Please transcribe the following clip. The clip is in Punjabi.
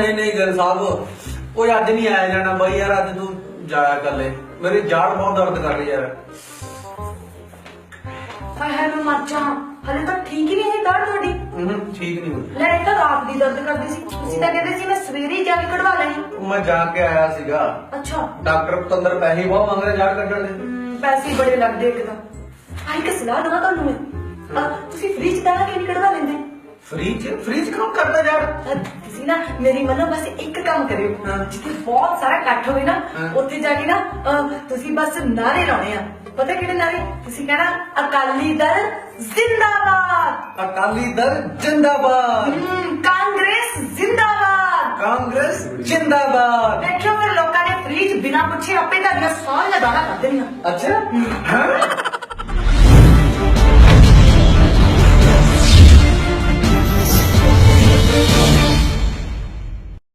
ਨਹੀਂ ਨਹੀਂ ਗੱਲ ਸਾਹਿਬ। ਓਏ ਅੱਜ ਨਹੀਂ ਆਇਆ ਜਾਣਾ ਬਾਈ ਯਾਰ ਅੱਜ ਤੂੰ ਜਾਇਆ ਕਰ ਲੈ। ਮੇਰੀ ਜਾੜ ਬਹੁਤ ਦਰਦ ਕਰ ਰਹੀ ਯਾਰ। ਹਾਏ ਹਾਏ ਮੈਂ ਮਰ ਜਾ ਹਲੇ ਤਾਂ ਠੀਕ ਹੀ ਨਹੀਂ ਹੈ ਦਰਦ ਤੁਹਾਡੀ। ਹੂੰ ਠੀਕ ਨਹੀਂ ਹੋਈ। ਲੈ ਇਹ ਤਾਂ ਰਾਤ ਦੀ ਦਰਦ ਕਰਦੀ ਸੀ। ਤੁਸੀਂ ਤਾਂ ਕਹਿੰਦੇ ਸੀ ਮੈਂ ਸਵੇਰੇ ਹੀ ਜਾ ਕੇ ਕਢਵਾ ਲੈਣੀ ਉਹ ਮੈਂ ਜਾ ਕੇ ਆਇਆ ਸੀਗਾ। ਅੱਛਾ। ਡਾਕਟਰ ਪਤੰਦਰ ਪੈਸੇ ਬਹੁਤ ਮੰਗ ਰਿਹਾ ਜਾੜ ਕੱਢਣ ਦੇ। ਹਮ, ਪੈਸੇ ਬੜੇ ਲੱਗਦੇ ਇੱਕਦਮ ਆਹ ਇੱਕ ਸਲਾਹ ਦਵਾ ਤੁਹਾਨੂੰ ਮੈਂ। ਤੁਸੀਂ ਫ੍ਰਿਜ ਦਾ ਕਿ ਨਹੀਂ ਕਢਵਾ ਲੈਂਦੇ? ਫ੍ਰੀਜ ਫ੍ਰੀਜ ਕੌਣ ਕਰਦਾ ਯਾਰ ਅਹ, ਤੁਸੀਂ ਨਾ ਮੇਰੀ ਮੰਨੋ ਬਸ ਇੱਕ ਕੰਮ ਕਰਿਓ ਹਾਂ। ਜਿੱਥੇ ਬਹੁਤ ਸਾਰਾ ਇਕੱਠ ਹੋਵੇ ਨਾ ਹਾਂ। ਉੱਥੇ ਜਾ ਕੇ ਨਾ ਅਹ, ਤੁਸੀਂ ਬਸ ਨਾਰੇ ਲਾਉਣੇ ਆ ਪਤਾ ਕਿਹੜੇ ਨਾਰੇ ਤੁਸੀਂ ਕਹਿਣਾ ਅਕਾਲੀ ਦਲ ਜ਼ਿੰਦਾਬਾਦ ਅਕਾਲੀ ਦਲ ਜਿੰਦਾਬਾਦ ਹਮ, ਕਾਂਗਰਸ ਜ਼ਿੰਦਾਬਾਦ ਕਾਂਗਰਸ ਜਿੰਦਾਬਾਦ ਦੇਖਿਓ ਫਿਰ ਲੋਕਾਂ ਨੇ ਫ੍ਰਿਜ ਬਿਨਾ ਪੁੱਛੇ ਆਪੇ ਤੁਹਾਡੀਆਂ ਸਾਹ ਲਗਾਣਾ ਕਰ ਦੇਣੀਆਂ ਅੱਛਾ ਹਾਂ